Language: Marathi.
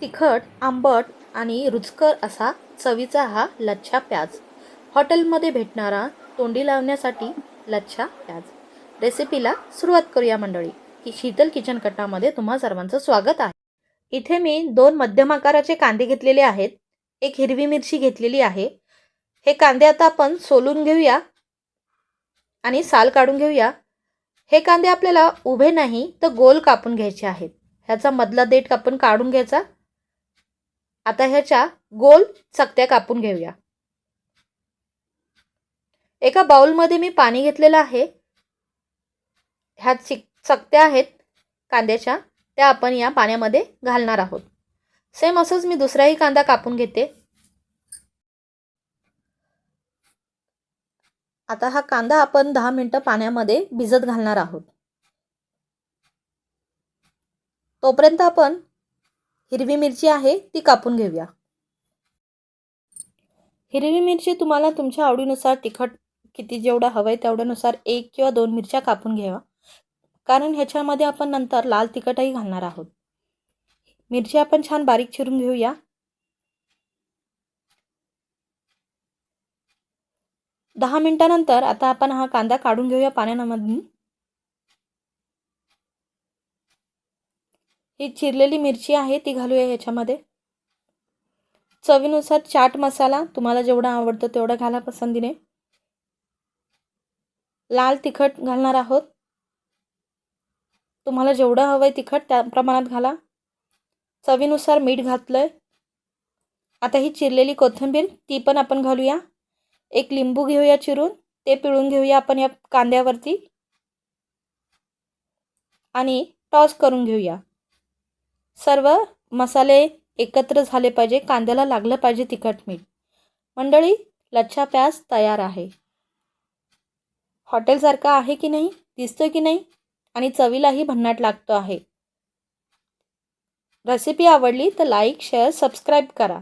तिखट आंबट आणि रुचकर असा चवीचा हा लच्छा प्याज. हॉटेलमध्ये भेटणारा तोंडी लावण्यासाठी लच्छा प्याज. रेसिपीला सुरुवात करूया मंडळी. की शीतल किचन कटामध्ये तुम्हा सर्वांचं स्वागत आहे. इथे मी दोन मध्यम आकाराचे कांदे घेतलेले आहेत. एक हिरवी मिरची घेतलेली आहे. हे कांदे आता आपण सोलून घेऊया आणि साल काढून घेऊया. हे कांदे आपल्याला उभे नाही तर गोल कापून घ्यायचे आहेत. ह्याचा मधला देठ आपण काढून घ्यायचा. आता ह्याच्या गोल चकत्या कापून घेऊया. एका बाउलमध्ये मी पाणी घेतलेलं आहे. ह्या चिक चकत्या आहेत कांद्याच्या त्या आपण या पाण्यामध्ये घालणार आहोत. सेम असंच मी दुसराही कांदा कापून घेते. आता हा कांदा आपण दहा मिनटं पाण्यामध्ये भिजत घालणार आहोत. तोपर्यंत आपण हिरवी मिरची आहे ती कापून घेऊया. हिरवी मिरची तुम्हाला तुमच्या आवडीनुसार तिखट किती जेवढं हवं आहे तेवढ्यानुसार एक किंवा दोन मिरच्या कापून घ्यावा. कारण ह्याच्यामध्ये आपण नंतर लाल तिखटही घालणार आहोत. मिरची आपण छान बारीक चिरून घेऊया. दहा मिनटानंतर आता आपण हा कांदा काढून घेऊया पाण्यामधून. ही चिरलेली मिरची आहे ती घालूया ह्याच्यामध्ये. चवीनुसार चाट मसाला तुम्हाला जेवढा आवडतं तेवढा घाला पसंतीने. लाल तिखट घालणार आहोत. तुम्हाला जेवढं हवं आहे तिखट त्या प्रमाणात घाला. चवीनुसार मीठ घातलं आता ही चिरलेली कोथिंबीर ती पण आपण घालूया. एक लिंबू घेऊया चिरून ते पिळून घेऊया आपण या कांद्यावरती. आणि टॉस करून घेऊया. सर्व मसाले एकत्र झाले पाहिजे कांद्याला लागलं पाहिजे तिखट मीठ. मंडळी लच्छा प्याज तयार आहे. हॉटेलसारखा आहे की नाही दिसतो की नाही आणि चवीलाही भन्नाट लागतो आहे. रेसिपी आवडली तर लाईक शेअर सबस्क्राईब करा.